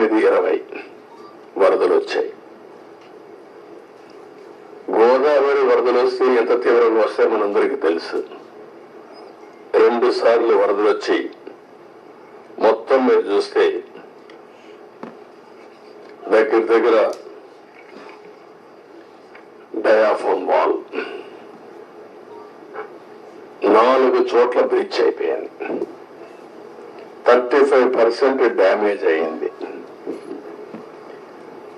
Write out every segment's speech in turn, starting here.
తొమ్మిది ఇరవై వరదలు వచ్చాయి. గోదావరి వరదలు వస్తే ఎంత తీవ్రంగా వస్తే మనందరికీ తెలుసు. రెండు సార్లు వరదలు వచ్చి మొత్తం మీరు చూస్తే దగ్గర దగ్గర డయాఫోన్ వాల్ నాలుగు చోట్ల బ్రిడ్జ్ అయిపోయింది. థర్టీ ఫైవ్ పర్సెంట్ డ్యామేజ్ అయింది.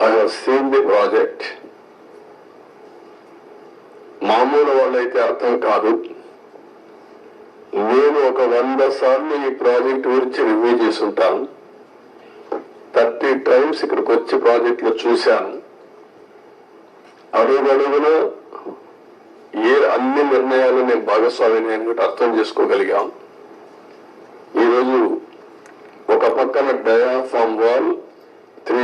I have seen the project. మామూలు వాళ్ళైతే అర్థం కాదు. నేను ఒక వంద సార్లు ఈ ప్రాజెక్ట్ గురించి రివ్యూ చేసి ఉంటాను థర్టీ టైమ్స్ ఇక్కడికి వచ్చి ప్రాజెక్టులో చూశాను. అడుగడుగున ఏ అన్ని నిర్ణయాలు నేను భాగస్వామిని నేను అర్థం చేసుకోగలిగాం. ఈరోజు ఒక పక్కన డయాఫామ్ వాల్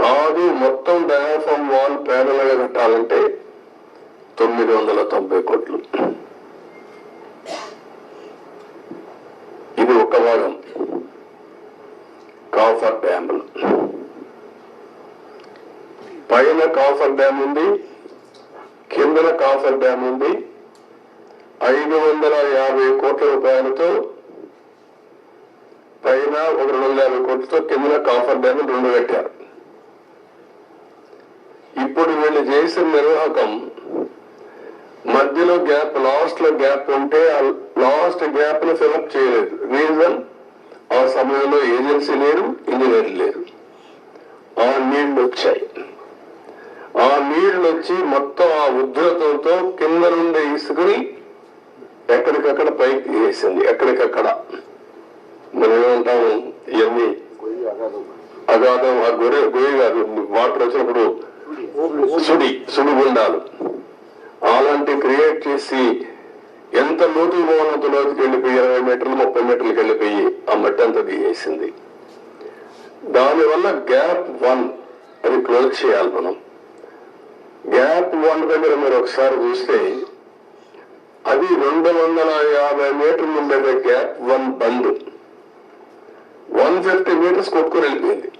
కాదు మొత్తం డయాఫామ్ వాల్ ప్యారల్ కట్టాలంటే తొమ్మిది వందల తొంభై కోట్లు. ఇది ఒక భాగం కాఫర్ డ్యాములు పైన కాఫర్ డ్యామ్ ఉంది కిందన కాఫర్ డ్యామ్ ఉంది. ఐదు వందల యాభై కోట్ల రూపాయలతో పైన ఒక రెండు వందల యాభై కోట్లతో కిందన కాఫర్ డ్యామ్ రెండు కట్టారు. వీళ్ళు చేసిన నిర్వాహకం. మధ్యలో గ్యాప్ లాస్ట్లో గ్యాప్ ఉంటే ఆ లాస్ట్ గ్యాప్ను ఫిలప్ చేయలేదు. రీజన్ ఆ సమయంలో ఏజెన్సీ లేరు ఇంజనీర్ లేరు ఆ నీళ్ళు వచ్చాయి. ఆ నీళ్ళు వచ్చి మొత్తం ఆ ఉధృతంతో కింద నుండి ఇసుకుని ఎక్కడికక్కడ పైకి వేసింది. ఎక్కడికక్కడ? మనం ఏమంటాము ఇవన్నీ అగాధం. ఆ గొర్రె గొయ్యి కాదు. వాటర్ వచ్చినప్పుడు సుడి సుడిగుండాలు అలాంటి క్రియేట్ చేసి ఎంత లోతు పోవాలంత వెళ్ళిపోయి ఇరవై మీటర్లు ముప్పై మీటర్లకు వెళ్ళిపోయి ఆ మట్టి అంతా తీసేసింది దానివల్ల గ్యాప్ వన్ అది క్లోజ్ చేయాలి మనం. గ్యాప్ వన్ దగ్గర మీరు ఒకసారి చూస్తే అది రెండు వందల యాభై మీటర్లు ఉండేది gap one bund one fifty metres కొట్టుకొని వెళ్ళిపోయింది.